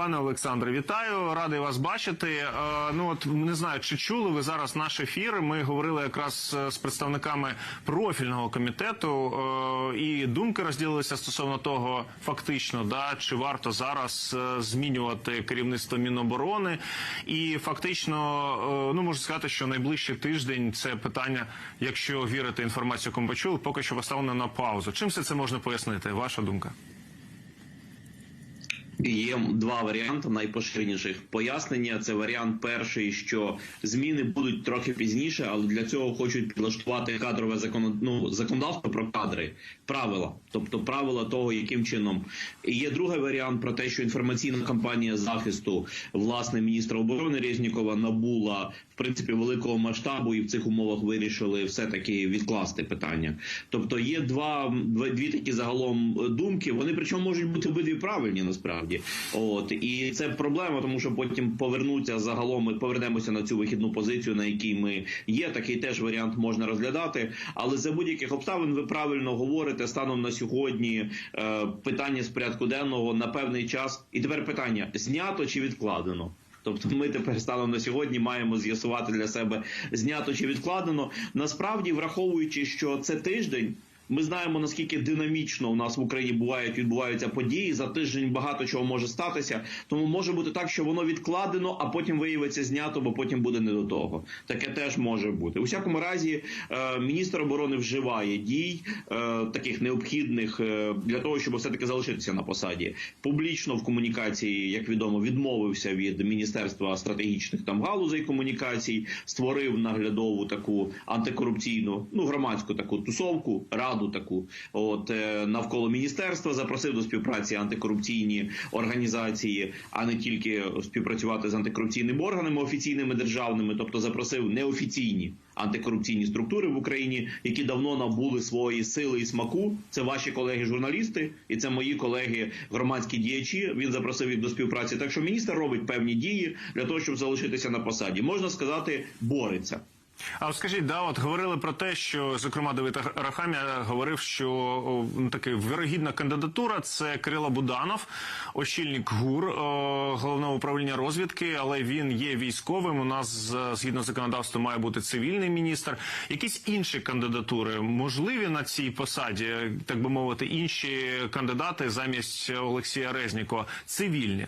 Пане Олександре, вітаю, радий вас бачити. Е, Ну от не знаю, чи чули ви зараз наш ефір. Ми говорили якраз е, з представниками профільного комітету, е, і думки розділилися стосовно того, фактично, да чи варто зараз змінювати керівництво Міноборони. І фактично, ну можу сказати, що найближчий тиждень це питання, якщо вірити інформацію, яку ми почули, поки що поставлено на паузу. Чим все це можна пояснити? Ваша думка? Є два варіанти найпоширеніших пояснення. Це варіант перший, що зміни будуть трохи пізніше, але для цього хочуть підлаштувати кадрове закон... ну, законодавство про кадри, правила, тобто правила того, яким чином. І є другий варіант про те, що інформаційна кампанія захисту власне міністра оборони Резнікова набула в принципі великого масштабу, і в цих умовах вирішили все таки відкласти питання. Тобто є два, дві такі загалом думки. Вони причому можуть бути обидві правильні насправді. От і це проблема, тому що потім повернуться загалом. Ми повернемося на цю вихідну позицію, на якій ми є. Такий теж варіант можна розглядати. Але за будь-яких обставин ви правильно говорите станом на сьогодні. Е, питання з порядку денного на певний час. І тепер питання: знято чи відкладено? Тобто ми тепер станом на сьогодні маємо з'ясувати для себе знято чи відкладено. Насправді, враховуючи, що це тиждень. Ми знаємо наскільки динамічно у нас в Україні бувають відбуваються події. За тиждень багато чого може статися. Тому може бути так, що воно відкладено, а потім виявиться знято, бо потім буде не до того. Таке теж може бути. У всякому разі, е, міністр оборони вживає дій е, таких необхідних е, для того, щоб все таки залишитися на посаді. Публічно в комунікації, як відомо, відмовився від міністерства стратегічних там галузей комунікацій, створив наглядову таку антикорупційну, ну громадську таку тусовку раду таку, от е, навколо міністерства запросив до співпраці антикорупційні організації, а не тільки співпрацювати з антикорупційними органами офіційними державними, тобто запросив неофіційні антикорупційні структури в Україні, які давно набули свої сили і смаку. Це ваші колеги-журналісти, і це мої колеги громадські діячі. Він запросив їх до співпраці. Так що міністр робить певні дії для того, щоб залишитися на посаді. Можна сказати, бореться. А скажіть, да, от говорили про те, що зокрема Давид Рахамія говорив, що ну, таки вирогідна кандидатура це Кирило Буданов, очільник ГУР о, головного управління розвідки, але він є військовим. У нас згідно законодавства має бути цивільний міністр. Якісь інші кандидатури можливі на цій посаді, так би мовити, інші кандидати замість Олексія Резнікова цивільні.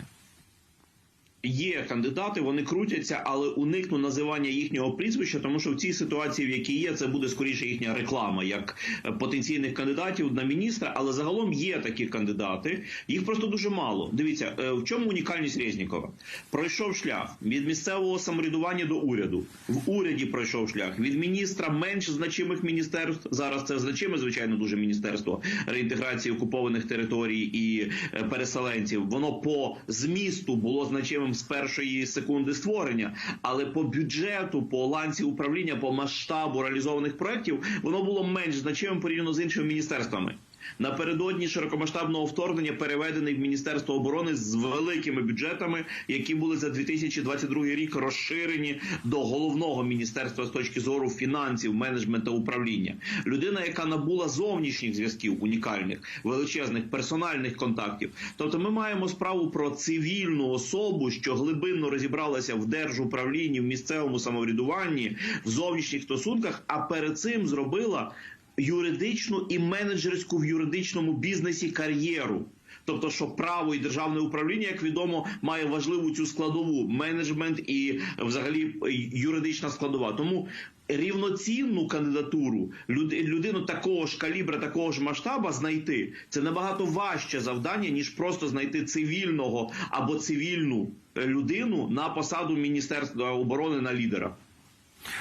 Є кандидати, вони крутяться, але уникну називання їхнього прізвища, тому що в цій ситуації, в якій є, це буде скоріше їхня реклама як е, потенційних кандидатів на міністра. Але загалом є такі кандидати. Їх просто дуже мало. Дивіться, е, в чому унікальність Резнікова? Пройшов шлях від місцевого самоврядування до уряду. В уряді пройшов шлях від міністра менш значимих міністерств. Зараз це значиме, звичайно, дуже міністерство реінтеграції окупованих територій і е, переселенців. Воно по змісту було значимим з першої секунди створення, але по бюджету, по ланці управління, по масштабу реалізованих проєктів, воно було менш значимим порівняно з іншими міністерствами. Напередодні широкомасштабного вторгнення переведений в Міністерство оборони з великими бюджетами, які були за 2022 рік розширені до головного міністерства з точки зору фінансів, менеджменту управління. Людина, яка набула зовнішніх зв'язків унікальних, величезних персональних контактів. Тобто, ми маємо справу про цивільну особу, що глибинно розібралася в держуправлінні, в місцевому самоврядуванні, в зовнішніх стосунках, а перед цим зробила юридичну і менеджерську в юридичному бізнесі кар'єру. Тобто, що право і державне управління, як відомо, має важливу цю складову менеджмент і взагалі юридична складова. Тому рівноцінну кандидатуру люд- людину такого ж калібра, такого ж масштаба знайти це набагато важче завдання ніж просто знайти цивільного або цивільну е, людину на посаду міністерства оборони на лідера.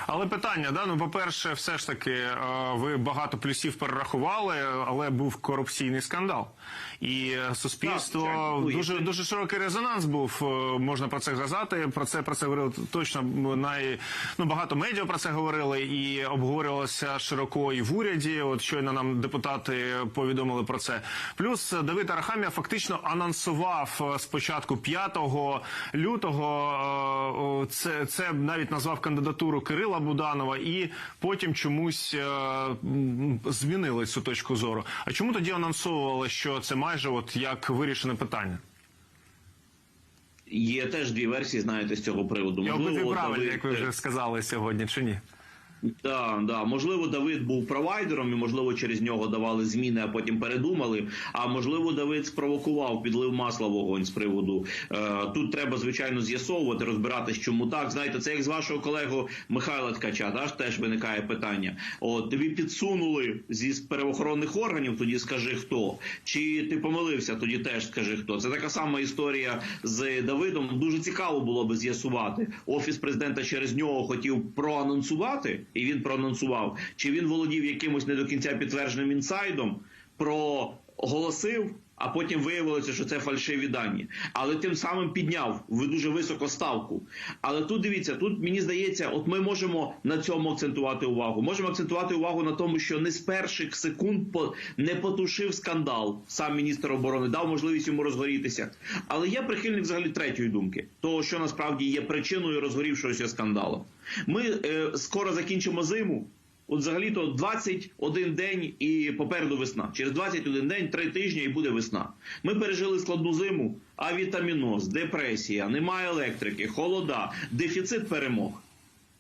Але питання, да, ну по-перше, все ж таки, е, ви багато плюсів перерахували, але був корупційний скандал. І е, суспільство Так. Ну, дуже дуже широкий резонанс був. е, Можна про це сказати. Про це про це говорили точно най, ну, багато медіа про це говорили і обговорювалося широко і в уряді. От щойно нам депутати повідомили про це. Плюс Давид Арахамія фактично анонсував спочатку 5 лютого. Це, це навіть назвав кандидатуру Кирила Буданова, і потім чомусь е, змінили цю точку зору. А чому тоді анонсовували, що це майже от як вирішене питання? Є теж дві версії, знаєте, з цього приводу. Я Можливо, правильно, ви... як ви вже сказали сьогодні, чи ні? Так, да. Можливо, Давид був провайдером, і можливо, через нього давали зміни, а потім передумали. А можливо, Давид спровокував, підлив масла вогонь з приводу. Е, тут треба звичайно з'ясовувати, розбиратись, чому так. Знаєте, це як з вашого колегу Михайла Ткача, да, ж теж виникає питання. От тобі підсунули зі правоохоронних органів, тоді скажи хто. Чи ти помилився, тоді теж скажи хто. Це така сама історія з Давидом. Дуже цікаво було би з'ясувати. Офіс президента через нього хотів проанонсувати, і він проанонсував. Чи він володів якимось не до кінця підтвердженим інсайдом, проголосив, а потім виявилося, що це фальшиві дані. Але тим самим підняв дуже високо ставку. Але тут дивіться, тут мені здається, от ми можемо на цьому акцентувати увагу. Можемо акцентувати увагу на тому, що не з перших секунд не потушив скандал сам міністр оборони, дав можливість йому розгорітися. Але я прихильник взагалі третьої думки, того, що насправді є причиною розгорівшогося скандалу. Ми е, скоро закінчимо зиму. От взагалі-то 21 день і попереду весна. Через 21 день, 3 тижні і буде весна. Ми пережили складну зиму, авітаміноз, депресія, немає електрики, холода, дефіцит перемог.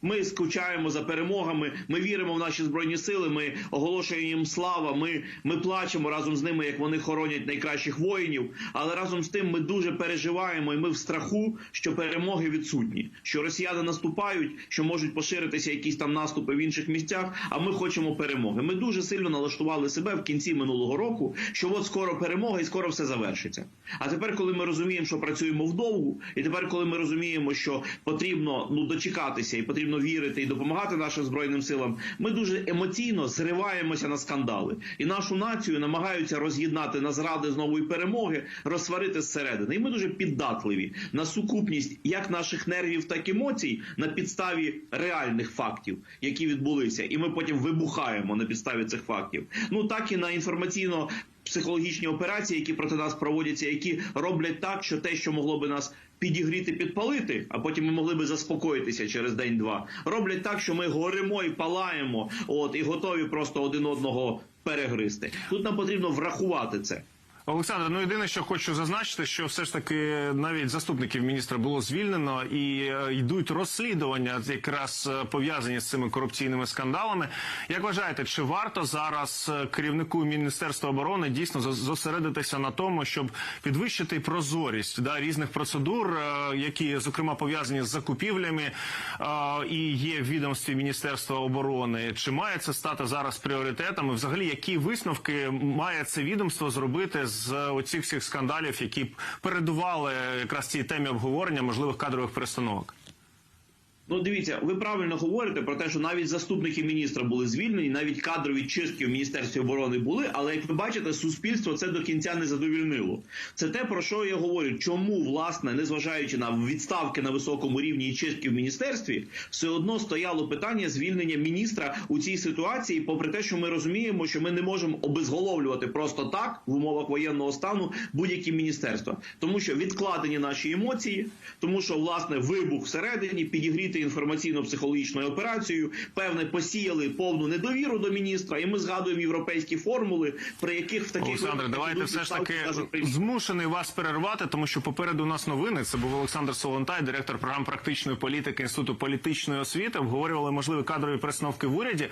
Ми скучаємо за перемогами. Ми віримо в наші збройні сили. Ми оголошуємо їм слава. Ми, ми плачемо разом з ними, як вони хоронять найкращих воїнів. Але разом з тим ми дуже переживаємо, і ми в страху, що перемоги відсутні, що росіяни наступають, що можуть поширитися якісь там наступи в інших місцях. А ми хочемо перемоги. Ми дуже сильно налаштували себе в кінці минулого року, що от скоро перемога і скоро все завершиться. А тепер, коли ми розуміємо, що працюємо вдовгу, і тепер, коли ми розуміємо, що потрібно ну дочекатися і потрібно вірити і допомагати нашим збройним силам, ми дуже емоційно зриваємося на скандали, і нашу націю намагаються роз'єднати на зради з нової перемоги, розсварити зсередини. І ми дуже піддатливі на сукупність як наших нервів, так і емоцій на підставі реальних фактів, які відбулися, і ми потім вибухаємо на підставі цих фактів. Ну так і на інформаційно. Психологічні операції, які проти нас проводяться, які роблять так, що те, що могло би нас підігріти, підпалити, а потім ми могли би заспокоїтися через день-два, роблять так, що ми горимо і палаємо, от і готові просто один одного перегризти. Тут нам потрібно врахувати це. Олександр, ну єдине, що хочу зазначити, що все ж таки навіть заступників міністра було звільнено і е, йдуть розслідування, якраз е, пов'язані з цими корупційними скандалами. Як вважаєте, чи варто зараз е, керівнику міністерства оборони дійсно зос- зосередитися на тому, щоб підвищити прозорість да, різних процедур, які зокрема пов'язані з закупівлями і є в відомстві міністерства оборони? Чи має це стати зараз пріоритетом? І взагалі, які висновки має це відомство зробити з оцих всіх скандалів, які передували якраз цій темі обговорення можливих кадрових перестановок? Ну, дивіться, ви правильно говорите про те, що навіть заступники міністра були звільнені, навіть кадрові чистки в міністерстві оборони були. Але як ви бачите, суспільство це до кінця не задовільнило. Це те про що я говорю. Чому власне, незважаючи на відставки на високому рівні і чистки в міністерстві, все одно стояло питання звільнення міністра у цій ситуації, попри те, що ми розуміємо, що ми не можемо обезголовлювати просто так в умовах воєнного стану будь-які міністерства, тому що відкладені наші емоції, тому що власне вибух всередині підігріти інформаційно-психологічною операцією, певне посіяли повну недовіру до міністра, і ми згадуємо європейські формули, при яких в таких Олександр, давайте все ж таки змушений вас перервати, тому що попереду у нас новини. Це був Олександр Солонтай, директор програм практичної політики інституту політичної освіти. Обговорювали можливі кадрові перестановки в уряді.